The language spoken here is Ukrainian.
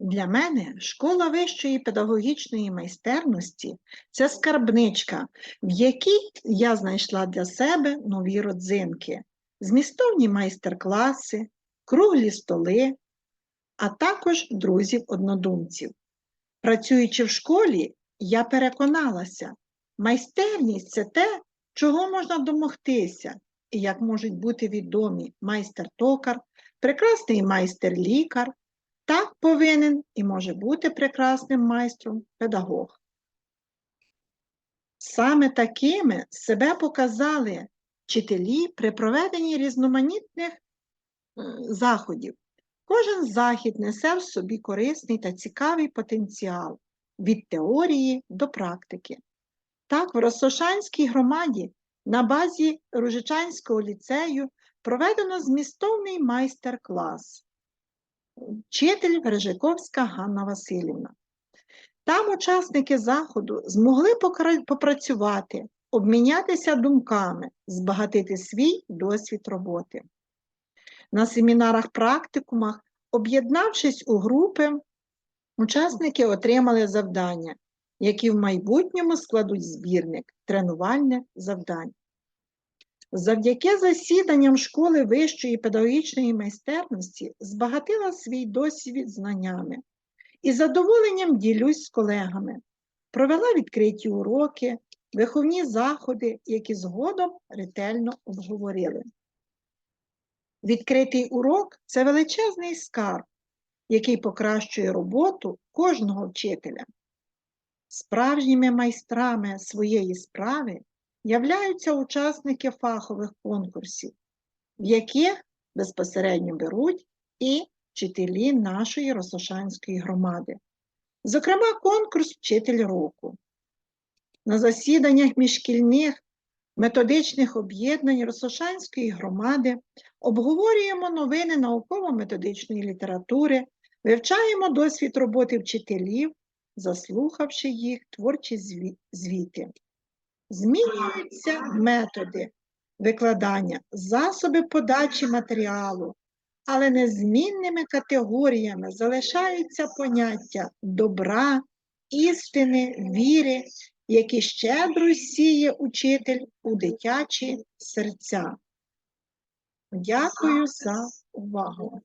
Для мене школа вищої педагогічної майстерності це скарбничка, в якій я знайшла для себе нові родзинки, змістовні майстер-класи, круглі столи, а також друзів-однодумців. Працюючи в школі, я переконалася, майстерність це те, чого можна домогтися, і як можуть бути відомі майстер-токар, прекрасний майстер-лікар, так повинен і може бути прекрасним майстром педагог. Саме такими себе показали вчителі при проведенні різноманітних заходів. Кожен захід несе в собі корисний та цікавий потенціал від теорії до практики. Так, в Росошанській громаді на базі Ружичанського ліцею проведено змістовний майстер-клас. Вчитель Вережиковська Ганна Васильівна. Там учасники заходу змогли попрацювати, обмінятися думками, збагатити свій досвід роботи. На семінарах, практикумах, об'єднавшись у групи, учасники отримали завдання, які в майбутньому складуть збірник тренувальне завдань. Завдяки засіданням школи вищої педагогічної майстерності збагатила свій досвід знаннями і задоволенням ділюсь з колегами. Провела відкриті уроки, виховні заходи, які згодом ретельно обговорили. Відкритий урок це величезний скарб, який покращує роботу кожного вчителя. Справжніми майстрами своєї справи являються учасники фахових конкурсів, в яких безпосередньо беруть і вчителі нашої Росошанської громади. Зокрема, конкурс Вчитель року. На засіданнях міжшкільних методичних об'єднань Росошанської громади обговорюємо новини науково-методичної літератури, вивчаємо досвід роботи вчителів, заслухавши їх творчі звіти. Змінюються методи викладання, засоби подачі матеріалу, але незмінними категоріями залишаються поняття добра, істини, віри, які щедро сіє учитель у дитячі серця. Дякую за увагу.